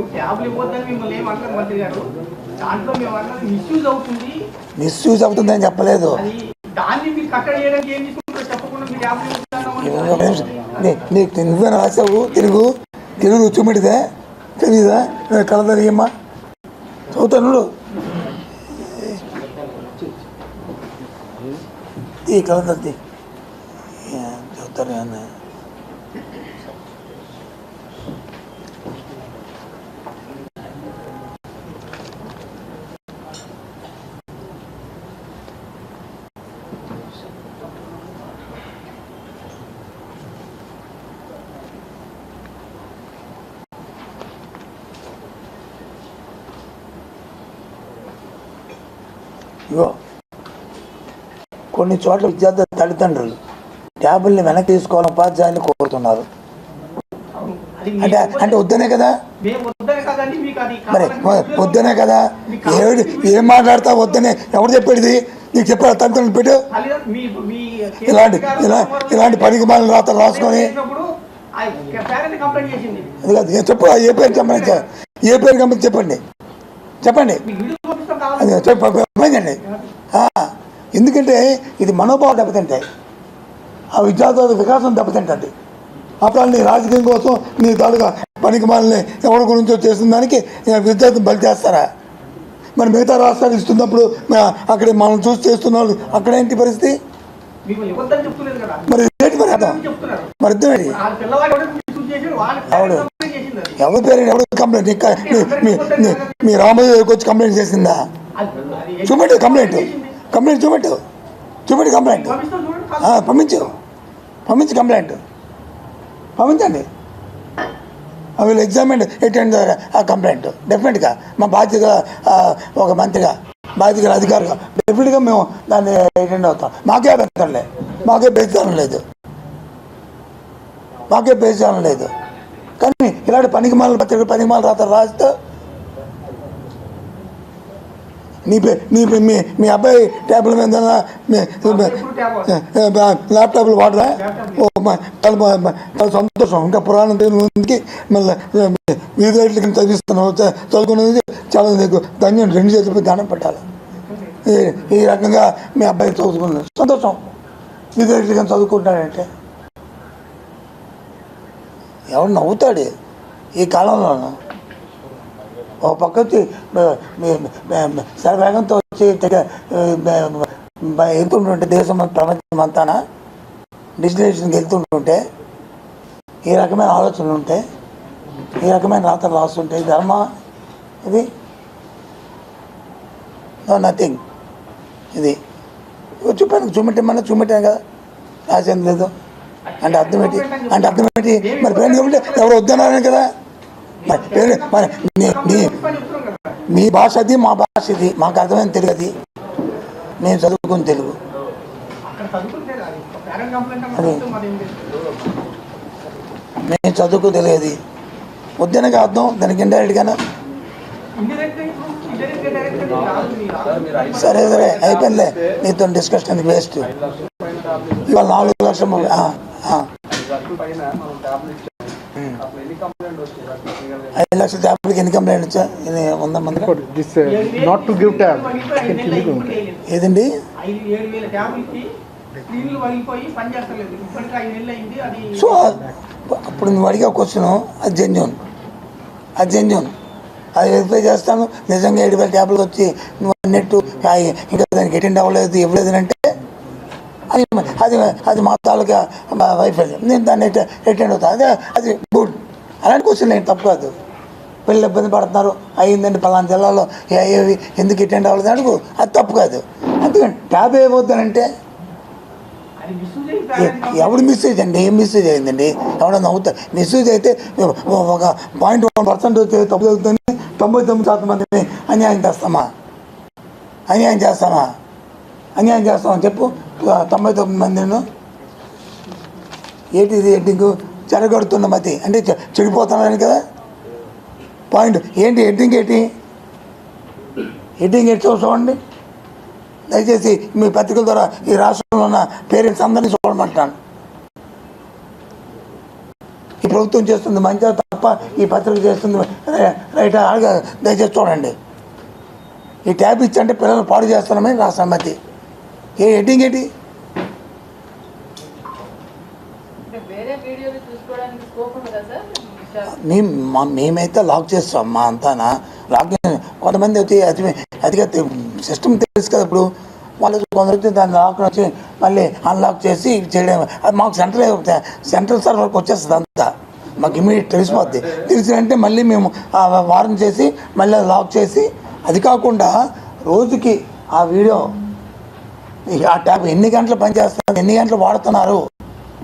ఇప్పుడు ట్యాబ్లు ఇవ్వద్దని మిమ్మల్ని ఏమంటారు మంత్రి గారు. దాంట్లో మేము అన్నది మిస్యూజ్ అవుతుంది. మిస్యూజ్ అవుతుందని చెప్పలేదు. దాన్ని మీరు కట్టడి చేయడానికి ఏం తీసుకుంటారో చెప్పకుండా మీరు ట్యాబ్లు ఇవ్వద్దు ఒక నిమిషం. నీ- నీకు నువ్వేనా రాసావు తెలుగు తెలుగు చూపెడితే. తెలీదా? కలదరి అమ్మా చదువుతాను ఈ కలదరి చదువుతారు ఇగో కొన్ని చోట్ల విద్యార్థుల తల్లిదండ్రులు ట్యాబుల్ని వెనక్కి తీసుకోవాలని ఉపాధ్యాయులు కోరుతున్నారు. అంటే అంటే వద్దనే కదా? మరి వద్దనే కదా? ఏడు ఏం మాట్లాడతా వద్దనే. ఎవరు చెప్పేది? నీకు చెప్పాడు తల్లిదండ్రులు పెట్టు. ఇలాంటి ఇలా ఇలాంటి పనికి మాలను రాత రాసుకొని చెప్పు ఏ పేరు చెప్పండి ఏ పేరు గమనించి చెప్పండి. చెప్పండి. అది ఆ, ఎందుకంటే ఇది మనోభావం దెబ్బతింటాయి ఆ విద్యార్థుల వికాసం దెబ్బతింటుంది. అప్పుడు నీ రాజకీయం కోసం నీ తాలూకా పనికి మాలని ఎవరి గురించో చేసిన దానికి ఈ విద్యార్థిని బలి చేస్తారా? మరి మిగతా రాష్ట్రాలు ఇస్తున్నప్పుడు అక్కడ మనం చూసి చేస్తున్న వాళ్ళు అక్కడ ఏంటి పరిస్థితి? మరి ఏంటి మరి అర్థం? మరి అర్థం అవును. ఎవరి పేరు ఎవరు కంప్లైంట్ మీ- రామోజీ దగ్గరికి వచ్చి కంప్లైంట్ చేసిందా? చూపెట్టు కంప్లైంట్ కంప్లైంట్ చూపెట్టు. చూపెట్టు కంప్లైంట్ పంపించు. పంపించు కంప్లైంట్ పంపించండి. ఐ విల్ ఎగ్జామిన్ అటెండ్ ఆ కంప్లైంట్ డెఫినెట్గా మా బాధ్యత ఒక మంత్రిగా బాధ్యత అధికారిగా. డెఫినెట్గా మేము దాన్ని అటెండ్ అవుతాం. మాకే అభ్యంతరం లేదు. మాకే బేచారం లేదు. మాకే బేచారం లేదు. కానీ ఇలాంటి పనికి మాల పత్రిక పనికి మాల రాత రాస్తే నీ పే నీ మీ మీ అబ్బాయి ట్యాబ్ల మీద మీ- ల్యాప్టాప్లు వాడరా? ఓ చాలా సంతోషం. ఇంకా పురాణం తెలియకి మళ్ళీ వీధి రేట్లకి చదివిస్తున్నావు చదువుకున్నది చదువుకునేది చాలా నీకు ధన్యం. రెండు చేతులపై దానం పెట్టాలి. ఈ రకంగా మీ అబ్బాయి చదువుకున్నాడు. సంతోషం. వీధి రేట్లకి చదువుకుంటాడంటే ఎవడు నవ్వుతాడు ఈ కాలంలోనూ? ఒక పక్క వచ్చి సర వేగంతో వచ్చి వెళ్తుంటుంటే దేశం ప్రపంచం అంతానా? డెస్టినేషన్కి వెళ్తుంటుంటే ఈ రకమైన ఆలోచనలు ఉంటే ఈ రకమైన రాతలు రాస్తుంటే ధర్మ? ఇది? No nothing. ఇది. చూపాను చూపెట్టమన్నా చూపెట్టాను కదా. రాసింది లేదు. అంటే అర్థం ఏంటి? అంటే అర్థం ఏంటి? మరి పేరు కాబట్టి ఎవరు వద్దన్నారని కదా? మరి పేరు మరి మీ భాష అది మా భాష ఇది. మాకు అర్థమైన తెలుగు అది మేము చదువుకుని తెలుగు నేను చదువుకుంటే అది చదువుకు తెలియదు. వద్దనగా అర్థం దానికి ఇండైరెక్ట్గానే? సరే సరే అయిపోయిందిలే. నీతో డిస్కషన్ వేస్ట్ ఇవాళ నాలుగు లక్షల ఐదు లక్షల ట్యాబ్లెట్కి ఎన్ని కంప్లైంట్ వచ్చా? ఇది ఉందా మంది నెలలు అయ్యి ఇప్పుడు వేయలేదు. ఏదండి? సో అప్పుడు నువ్వు అడిగే క్వశ్చన్ అది జెన్యున్ అది జెన్యున్ అది వెరిఫై చేస్తాను. నిజంగా ఏడు వేల ట్యాబ్లెట్ వచ్చి నువ్వు అన్నట్టు ఇంకా దానికి అటెండ్ అవ్వలేదు ఇవ్వలేదు అంటే అది అది అది మా తాలూకా వైఫల్యం నేను దాన్ని అటెండ్ అవుతాను అదే అది గుడ్. అలాంటి క్వశ్చన్ నేను తప్పు కాదు. పిల్లలు ఇబ్బంది పడుతున్నారు. అయ్యిందండి పలానా జిల్లాలో. ఏ ఏవి ఎందుకు అటెండ్ అవ్వలేదు అడుగు. అది తప్పు కాదు. అందుకని ట్యాబ్ ఏమవుతానంటే ఎవడు మిస్యూజ్ మిస్సేజ్ అండి? ఏం మిస్సేజ్ అయిందండి? ఎవడన్నా అవుతా మిస్యూజ్ అయితే ఒక పాయింట్ వన్ పర్సెంట్ తప్పు జరుగుతుంది. తొంభై తొమ్మిది శాతం మందిని అన్యాయం చేస్తామా? అన్యాయం చేస్తామా? అన్యాయం చేస్తామని చెప్పు. తొంభై తొమ్మిది మందిను ఏంటి ఇది ఎడ్డింగ్ చెరగొడుతున్న మతి. అంటే చెడిపోతున్నాను కదా? పాయింట్. ఏంటి ఎడ్డింగ్ ఏంటి? ఎడ్డింగ్ ఏంటి చూసుకోండి చూడండి. దయచేసి మీ పత్రికల ద్వారా ఈ రాష్ట్రంలో ఉన్న పేరెంట్స్ అందరినీ చూడమంటాను ఈ ప్రభుత్వం చేస్తుంది మంచిగా తప్ప ఈ పత్రిక చేస్తుంది రైట్ దయచేసి చూడండి. ఈ ట్యాబ్ ఇచ్చంటే పిల్లలు పాడు చేస్తున్నామని నా మతి ఏ ఎడ్డింగ్ ఏంటి మేము మేమైతే లాక్ చేస్తాం మా అంతానా? లాక్ కొంతమంది వచ్చి అతి అతిగా సిస్టమ్ తెలుసు కదా ఇప్పుడు. వాళ్ళు కొందరు వచ్చి దాన్ని లాక్ వచ్చి మళ్ళీ అన్లాక్ చేసి చేయడం. అది మాకు సెంట్రల్ సెంట్రల్ సర్వర్కి వచ్చేస్తుంది అంతా. మాకు ఇమీడియట్ తెలిసిపోద్ది. తెలిసినంటే మళ్ళీ మేము వారం చేసి మళ్ళీ అది లాక్ చేసి అది కాకుండా రోజుకి ఆ వీడియో ఆ ట్యాబ్ ఎన్ని గంటలు పనిచేస్తున్నారు ఎన్ని గంటలు వాడుతున్నారు?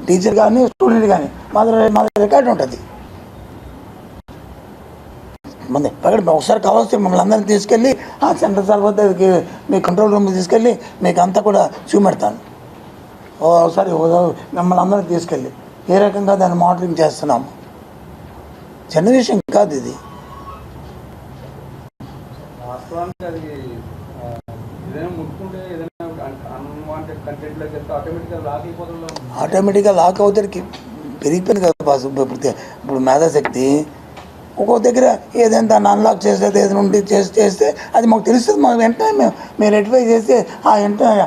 టీచర్ కానీ స్టూడెంట్ కానీ మాది మాది మా దగ్గర రికార్డు ఉంటుంది. మన పక్కన ఒకసారి కావాల్సి మమ్మల్ని అందరినీ తీసుకెళ్ళి ఆ సెంటర్ సర్వర్ మీ కంట్రోల్ రూమ్ తీసుకెళ్ళి మీకు అంతా కూడా చూపెడతాను. ఒకసారి మిమ్మల్ని అందరినీ తీసుకెళ్ళి ఏ రకంగా దాన్ని మోడలింగ్ చేస్తున్నాము? చిన్న విషయం కాదు ఇది. వాస్తవానికి అది ఏదైనా ముట్టుకుంటే ఏదైనా ఆటోమేటిక్గా లాక్ అవుతానికి పెరిగిపోయింది కదా బాసు ఇప్పుడు ఇప్పుడు మేధాశక్తి ఒక్కొక్క దగ్గర ఏదైనా దాన్ని అన్లాక్ చేసేది ఏదైనా ఉండి చేసి చేస్తే అది మాకు తెలుస్తుంది. మాకు వెంటనే మేము మేము రెటిఫై చేసి ఆ వెంటనే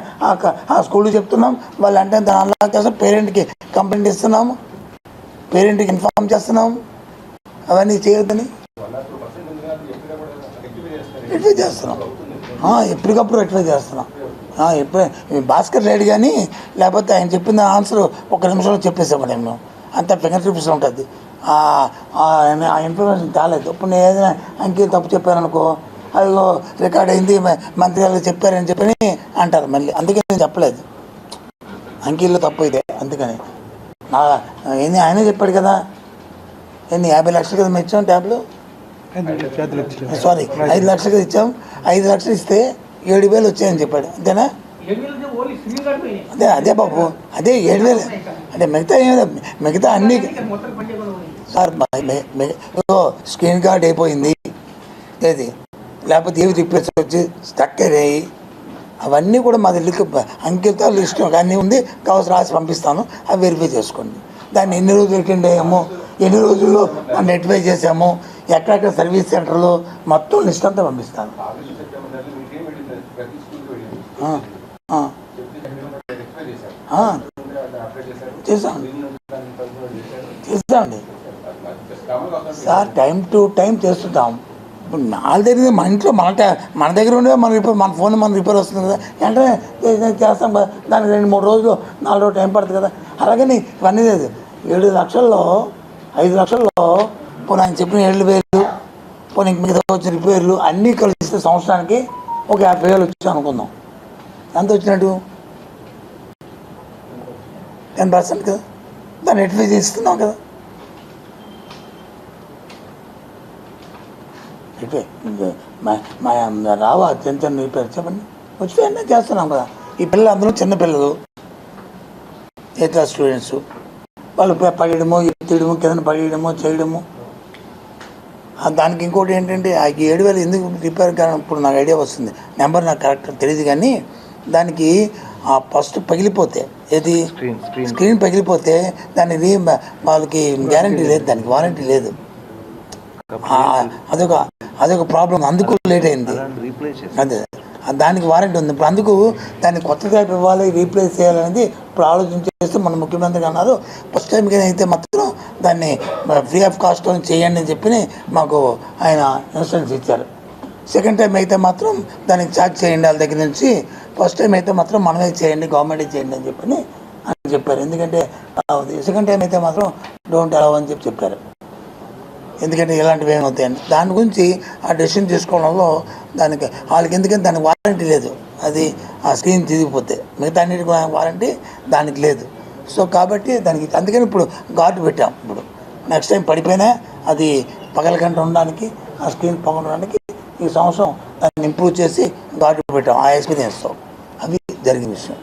ఆ స్కూల్కి చెప్తున్నాం. వాళ్ళు వెంటనే దాన్ని అన్లాక్ చేస్తాం పేరెంట్కి కంప్లైంట్ ఇస్తున్నాము. పేరెంట్కి ఇన్ఫార్మ్ చేస్తున్నాము. అవన్నీ చేయొద్దని. రెటిఫై చేస్తున్నాం. ఎప్పటికప్పుడు రెటిఫై చేస్తున్నాం. భాస్కర్ రెడ్డి కానీ లేకపోతే ఆయన చెప్పిన ఆన్సర్ ఒక నిమిషంలో చెప్పేసాము మేము అంత ఫింగర్ టిప్స్ ఉంటుంది. ఆ ఇన్ఫర్మేషన్ తాలేదు ఇప్పుడు నేను ఏదైనా అంకీ తప్పు చెప్పాను అనుకో అదిగో రికార్డ్ అయింది మంత్రి గారు చెప్పారని చెప్పని అంటారు మళ్ళీ. అందుకే నేను చెప్పలేదు. అంకీలో తప్పు ఇదే అందుకని. నా ఏంది ఆయనే చెప్పాడు కదా? ఏంది యాభై లక్షలు కదా మేము ఇచ్చాం ట్యాబ్లు? సారీ ఐదు లక్షలు కదా ఇచ్చాం. ఐదు లక్షలు ఇస్తే ఏడు వేలు వచ్చాయని చెప్పాడు. అంతేనా? అదే అదే బాబు అదే ఏడు వేలు అంటే మిగతా ఏం లేదు. మిగతా అన్ని సార్ స్క్రీన్ కార్డ్ అయిపోయింది. ఏది? లేకపోతే ఏవి రిపేర్స్ వచ్చి స్టక్ అయ్యాయి అవన్నీ కూడా మా దగ్గర అంకిత లిస్ట్ అన్నీ ఉంది. కావాల్సి రాసి పంపిస్తాను. అవి వెరిఫై చేసుకోండి. దాన్ని ఎన్ని రోజులు అటెండ్ అయ్యాము? ఎన్ని రోజుల్లో రెక్టిఫై చేసాము ఎక్కడెక్కడ సర్వీస్ సెంటర్లో మొత్తం లిస్ట్ అంతా పంపిస్తాను ఆగస్టు చేస్తామండి సార్ టైం టు టైం చేస్తుంటాం. ఇప్పుడు నాలుగు దగ్గర మన ఇంట్లో మన మన దగ్గర ఉండే మన రిపేర్ మన ఫోన్ మన రిపేర్ వస్తుంది కదా. వెంటనే చేస్తాం కదా. దానికి రెండు మూడు రోజులు నాలుగు రోజులు టైం పడుతుంది కదా. అలాగని ఇవన్నీ లేదు. ఏడు లక్షల్లో ఐదు లక్షల్లో పోనీ ఆయన చెప్పిన ఏళ్ళు వేలు పోనీ ఇంక మిగతా వచ్చిన రిపేర్లు అన్నీ కలిస్తే సంవత్సరానికి ఒక యాభై వేలు వచ్చి అనుకుందాం. ఎంత వచ్చినట్టు? టెన్ పర్సెంట్ కదా. దాన్ని ఎట్వై చేస్తున్నాం కదా? ఇటే మా రావా చిన్న చిన్న రిపేర్ చెప్పండి. వచ్చి అన్నీ చేస్తున్నాం కదా. ఈ పిల్లలు అందరూ చిన్నపిల్లలు ఏ క్లాస్ స్టూడెంట్స్? వాళ్ళు పడేయడము ఎత్తేయడము కింద పడేయడము చేయడము. దానికి ఇంకోటి ఏంటంటే ఆ ఏడు వేలు ఎందుకు రిపేర్ కారణం ఇప్పుడు నాకు ఐడియా వస్తుంది. నెంబర్ నాకు కరెక్ట్ తెలియదు కానీ దానికి ఆ ఫస్ట్ పగిలిపోతే ఏది? స్క్రీన్ పగిలిపోతే దాని రీ వాళ్ళకి గ్యారంటీ లేదు దానికి వారంటీ లేదు. అదొక అదొక ప్రాబ్లం అందుకు లేట్ అయింది. అదే. దానికి వారంటీ ఉంది. ఇప్పుడు అందుకు దాన్ని కొత్త టైప్ ఇవ్వాలి రీప్లేస్ చేయాలనేది ఇప్పుడు ఆలోచన చేస్తే మన ముఖ్యమంత్రి అన్నారు. ఫస్ట్ టైం అయితే మాత్రం దాన్ని ఫ్రీ ఆఫ్ కాస్ట్ చేయండి అని చెప్పి మాకు ఆయన ఇన్స్ట్రక్షన్స్ ఇచ్చారు. సెకండ్ టైం అయితే మాత్రం దానికి ఛార్జ్ చేయండి వాళ్ళ దగ్గర నుంచి. ఫస్ట్ టైం అయితే మాత్రం మనమే చేయండి గవర్నమెంటే చేయండి అని చెప్పి అని చెప్పారు. ఎందుకంటే సెకండ్ టైం అయితే మాత్రం డోంట్ అలవ్ అని చెప్పి చెప్పారు. ఎందుకంటే ఇలాంటివి ఏమవుతాయండి దాని గురించి ఆ డెసిషన్ తీసుకోవడంలో దానికి వాళ్ళకి ఎందుకంటే దానికి వారంటీ లేదు. అది ఆ స్క్రీన్ తిరిగిపోతే. మిగతా అన్నిటి వారంటీ దానికి లేదు. సో కాబట్టి దానికి అందుకని ఇప్పుడు గార్డు పెట్టాం ఇప్పుడు. నెక్స్ట్ టైం పడిపోయినా అది పగలకంట ఉండడానికి ఆ స్క్రీన్ పగలడానికి ఈ సంవత్సరం దాన్ని ఇంప్రూవ్ చేసి గార్డు పెట్టాం. ఆ ఎక్స్పీరియన్స్తో అవి జరిగిన విషయం.